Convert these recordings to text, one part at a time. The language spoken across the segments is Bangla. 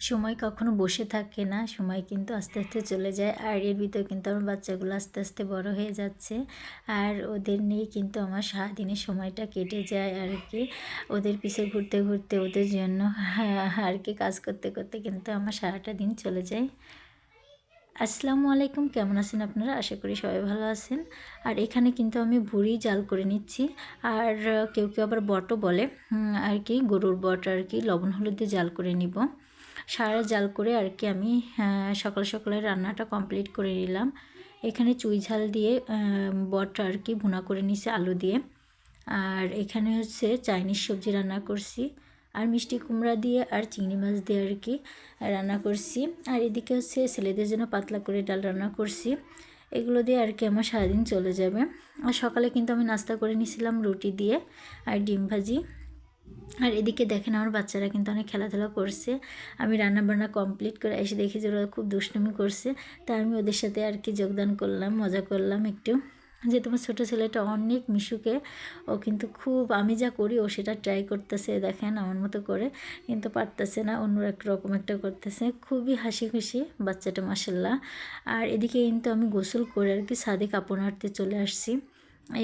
সময় কখনো বসে থাকে না, সময় কিন্তু আস্তে আস্তে চলে যায়। আর এর ভিতরে কিন্তু আমার বাচ্চাগুলো আস্তে আস্তে বড় হয়ে যাচ্ছে। আর ওদের নিয়ে কিন্তু আমার সারাদিনের সময়টা কেটে যায় আর কি। ওদের পিছে ঘুরতে ঘুরতে, ওদের জন্য আর কি কাজ করতে করতে কিন্তু আমার সারাটা দিন চলে যায়। আসসালামু আলাইকুম, কেমন আছেন আপনারা? আশা করি সবাই ভালো আছেন। আর এখানে কিন্তু আমি ভুড়ি জাল করে নিচ্ছি। আর কেউ কেউ আবার বটও বলে। আর কি গরুর বট আর কি লবণ হলুদ দিয়ে জাল করে নিব। সারা জাল করে আর কি আমি সকাল সকালে রান্নাটা কমপ্লিট করে নিলাম। এখানে চুই ঝাল দিয়ে বট আর কি ভুনা করে নিছি আলু দিয়ে। আর এখানে হচ্ছে চাইনিজ সবজি রান্না করছি, আর মিষ্টি কুমড়া দিয়ে আর চিংড়ি মাছ দিয়ে আর কি রান্না করছি। আর এদিকে হচ্ছে ছেলেদের জন্য পাতলা করে ডাল রান্না করছি, এগুলো দিয়ে আর কি আমার সারাদিন চলে যাবে। আর সকালে কিন্তু আমি নাস্তা করে নিয়েছিলাম রুটি দিয়ে আর ডিম ভাজি। আর এদিকে দেখেন আমার বাচ্চারা কিন্তু অনেক খেলাধুলা করছে। আমি রান্নাবান্না কমপ্লিট করে এসে দেখি যে ওরা খুব দুষ্টুমি করছে। তা আমি ওদের সাথে আর কি যোগদান করলাম, মজা করলাম একটু। যে তোমার ছোটো ছেলেটা অনেক মিশুকে, ও কিন্তু খুব, আমি যা করি ও সেটা ট্রাই করতেছে দেখেন আমার মতো করে। কিন্তু পারতেছে না, অন্য রকম একটা করতেছে। খুবই হাসি খুশি বাচ্চাটা মাসাল্লাহ আর এদিকে কিন্তু আমি গোসল করে আর কি সাদে কাপড় হাঁটতে চলে আসছি।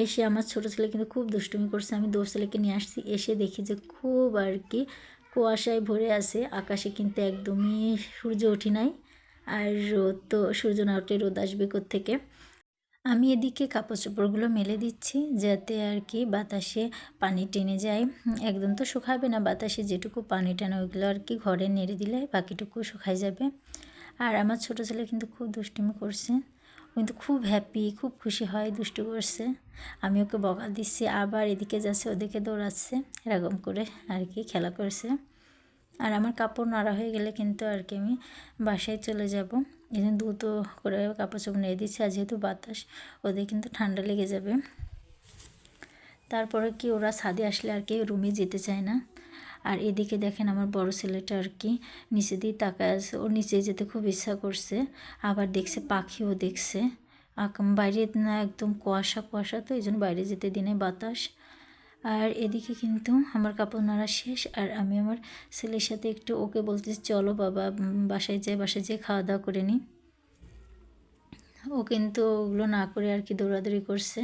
এসে আমার ছোটো ছেলে কিন্তু খুব দুষ্টুমি করছে। আমি দোষ ছেলেকে নিয়ে আসছি, এসে দেখি যে খুব আর কি কুয়াশায় ভরে আছে। আকাশে কিন্তু একদমই সূর্য ওঠে নাই আর রোদ তো, সূর্য না ওঠে রোদ আসবে থেকে আমি এদিকে কাপড় চোপড়গুলো মেলে দিচ্ছি যাতে আর কি বাতাসে পানি টেনে যায়। একদম তো শুকাবে না, বাতাসে যেটুকু পানি টানে ওইগুলো আর কি ঘরে নেড়ে দিলে বাকিটুকু শুকাই যাবে। আর আমার ছোটো ছেলে কিন্তু খুব দুষ্টুমি করছে। কিন্তু খুব হ্যাপি খুব খুশি হয়, দুষ্টু করছে। আমি ওকে বকা দিচ্ছি, আবার এদিকে যাচ্ছে, ওদিকে দৌড়াচ্ছে, এরকম করে আর কি খেলা করছে। আর আমার কাপড় নাড়া হয়ে গেলে কিন্তু আর কি আমি বাসায় চলে যাব। এই দ্রুত করে কাপড় চোপড় নিয়ে দিচ্ছি, আর যেহেতু বাতাস, ওদের কিন্তু ঠান্ডা লেগে যাবে। তারপরে কি ওরা ছাদে আসলে আর কি রুমে যেতে চায় না। আর এদিকে দেখেন আমার বড় ছেলেটা আর কি নিচে দিয়ে তাকায় আছে। ওর নিচে যেতে খুব ইচ্ছা করছে, আবার দেখছে পাখিও দেখছে। বাইরে না একদম কুয়াশা কুয়াশা তো এই জন্য বাইরে যেতে দিনে বাতাস। আর এদিকে কিন্তু আমার কাপড় নাড়া শেষ, আর আমি আমার ছেলের সাথে একটু ওকে বলতেছি, চলো বাবা বাসায় যাই, বাসায় যেয়ে খাওয়া দাওয়া করে নিই। ও কিন্তু ওগুলো না করে আর কি দৌড়াদৌড়ি করছে।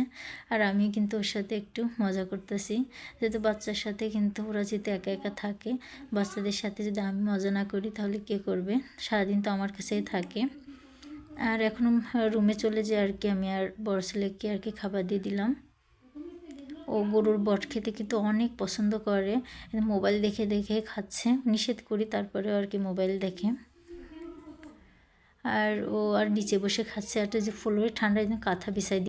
আর আমি কিন্তু ওর সাথে একটু মজা করতেছি। যেহেতু বাচ্চার সাথে কিন্তু ওরা যেতে একা একা থাকে, বাচ্চাদের সাথে যদি আমি মজা না করি তাহলে কে করবে? সারাদিন তো আমার কাছেই থাকে। আর এখন রুমে চলে যে আর কি আমি আর বড় ছেলেকে আর কি খাবার দিয়ে দিলাম। ও গরুর বট খেতে কিন্তু অনেক পছন্দ করে। মোবাইল দেখে দেখে খাচ্ছে, নিষেধ করি তারপরে আর কি মোবাইল দেখে। আর ও আর নিচে বসে খাচ্ছে একটা যে ফুলের ঠান্ডা একদম কাঁথা বিছাই